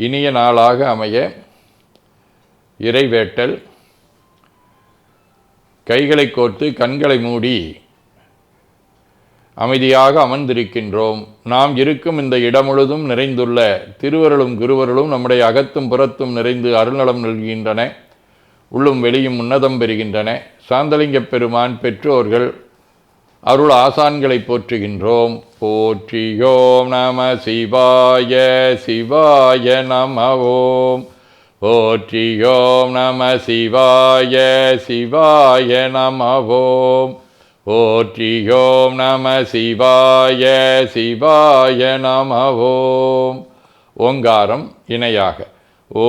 இனிய நாளாக அமைய இறைவேட்டல். கைகளை கோர்த்து கண்களை மூடி அமைதியாக அமர்ந்திருக்கின்றோம். நாம் இருக்கும் இந்த இடம் முழுதும் நிறைந்துள்ள திருவருளும் குருவருளும் நம்முடைய அகத்தும் புறத்தும் நிறைந்து அருள்நலம் நல்கின்றன. உள்ளும் வெளியும் உன்னதம் பெறுகின்றன. சாந்தலிங்கப் பெருமான் பெற்றோர்கள் அருள் ஆசான்களை போற்றுகின்றோம். போற்றியோம் நம சிவாய சிவாய நம ஓம் போற்றியோம் நம சிவாய சிவாய நம ஓம் போற்றியோம் நம சிவாய சிவாய நம ஓம் ஓங்காரம் இணையாக. ஓ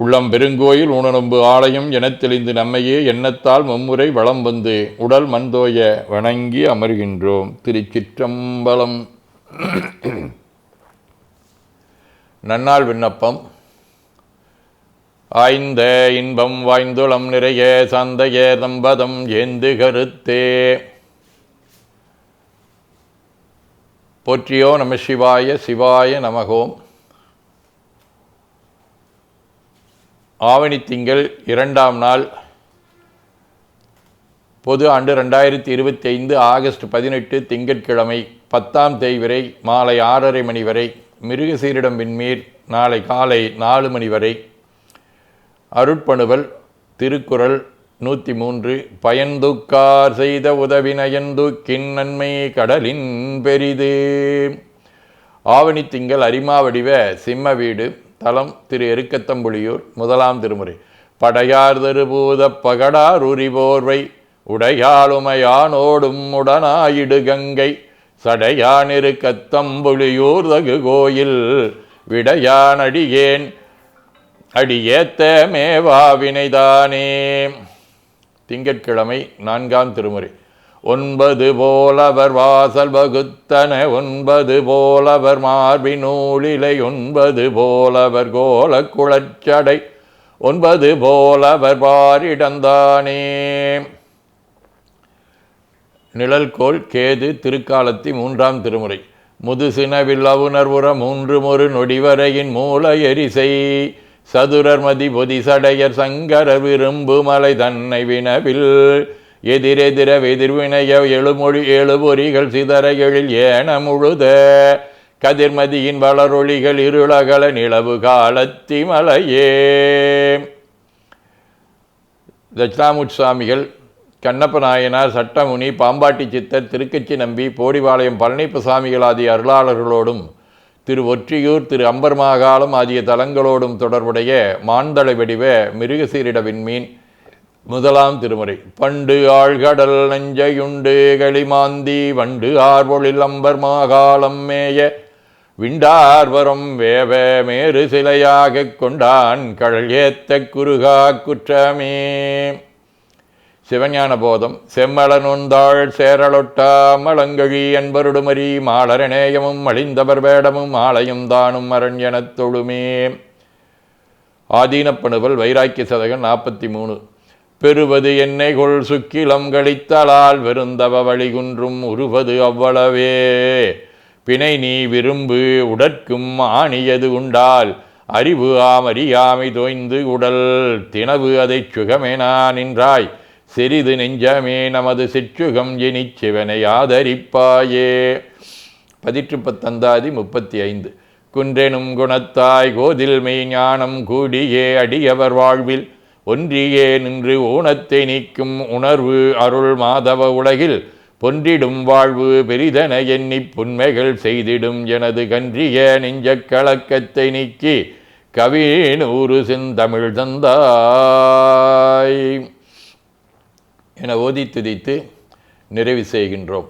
உள்ளம் பெருங்கோயில் ஊனநொம்பு ஆலயம் என தெளிந்து நம்மையே எண்ணத்தால் மும்முறை வளம் வந்து உடல் மண்தோய வணங்கி அமர்கின்றோம். திருச்சிற்றம்பலம். நன்னாள் விண்ணப்பம். ஆய்ந்த இன்பம் வாய்ந்துளம் நிறைய சந்தைய தம்பதம் ஏந்து கருத்தே. போற்றியோ நம சிவாய சிவாய நமகோம். ஆவணி திங்கள் இரண்டாம் நாள் பொது ஆண்டு ரெண்டாயிரத்தி இருபத்தி ஐந்து ஆகஸ்ட் பதினெட்டு திங்கட்கிழமை பத்தாம் தேய்வரை மாலை ஆறரை மணி வரை மிருகசீரிடம் விண்மீர் நாளை காலை நாலு மணி வரை அருட்பணுவல் திருக்குறள் நூற்றி மூன்று பயந்துக்கார் செய்த உதவினயந்துக்கின் நன்மை கடலின் பெரிது. ஆவணி திங்கள் அரிமாவடிவ சிம்ம வீடு தலம் திரு எருக்கத்தம்புலியூர் முதலாம் திருமுறை. படையார் தருபூத பகடார் உரிபோர்வை உடையாளுமையானோடும் உடனாயிடு கங்கை. சடையானிரு கத்தம்புலியூர் தகு கோயில் விடையான் அடியேன் அடியேத்த வினைதானே திங்கட்கிழமை நான்காம் திருமுறை. ஒன்பது போலவர் வாசல் வகுத்தன ஒன்பது போலவர் மார்பி நூலிலை ஒன்பது போலவர் கோல குளச்சடை ஒன்பது போலவர் பாரிடந்தானே. நிழல்கோள் கேது திருக்காலத்தி மூன்றாம் திருமுறை. முதுசினவில் அவுணர்வுற மூன்று ஒரு நொடிவரையின் மூல எரிசை. சதுரர் மதி பொதிசடையர் சங்கர விரும்பு மலை தன்னை வினவில் எதிரெதிர எதிர்வினைய எழுமொழி எழுபொறிகள் சிதற எழில் ஏன முழுத. கதிர்மதியின் வளரொளிகள் இருளகல நிலவு காலத்தி மலையே. தட்சிணாமுட் சுவாமிகள் கண்ணப்ப நாயனார் சட்டமுனி பாம்பாட்டி சித்தர் திருக்கச்சி நம்பி போடிபாளையம் பழனிப்ப சுவாமிகள் ஆகிய அருளாளர்களோடும் திரு ஒற்றியூர் திரு அம்பர்மாகாலம் ஆகிய தலங்களோடும் தொடர்புடைய மாந்தளை வடிவ மிருகசீரிட விண்மீன் முதலாம் திருமுறை. பண்டு ஆழ்கடல் நஞ்சையுண்டு களிமாந்தி வண்டு ஆர்வொழில் அம்பர் மாகாலம் மேய. விண்டார்வரம் வேவ மேறு சிலையாகக் கொண்டான் கழல் ஏத்த குறுகா குற்றமே. சிவஞான போதம். செம்மளனுந்தாள் சேரலொட்டா மலங்கழி என்பருடுமரி மாலரநேயமும் அழிந்தவர் வேடமும் ஆலயம் தானும் அரண் எனத் தொழுமே. ஆதீனப்பணுவல் வைராக்கிய சதகன் நாற்பத்தி மூணு. பெறுவது என்னை கொள் சுக்கிலம் கழித்தலால் வெறுந்தவ வழிகுன்றும் உருவது அவ்வளவே. பிணை நீ விரும்பு உடற்கும் ஆணியது உண்டால் அறிவு ஆமறியாமை தோய்ந்து உடல் தினவு அதைச் சுகமேனா நின்றாய். சிறிது நெஞ்சமே நமது சிற்றுகம் இனி சிவனை ஆதரிப்பாயே. பதிற்று பத்தந்தாதி முப்பத்தி ஐந்து குன்றெனும் குணத்தாய் கோதில் மெய்ஞானம் கூடியே அடியவர் வாழ்வில் ஒன்றியே நின்று ஊனத்தை நீக்கும் உணர்வு அருள் மாதவ உலகில் பொன்றிடும் வாழ்வு பெரிதென எண்ணிப் புன்மைகள் செய்திடும் எனது கன்றிய நெஞ்சக் கலக்கத்தை நீக்கி கவினூறு செந்தமிழ் தந்தாய். என ஓதி துதித்து நிறைவு செய்கின்றோம்.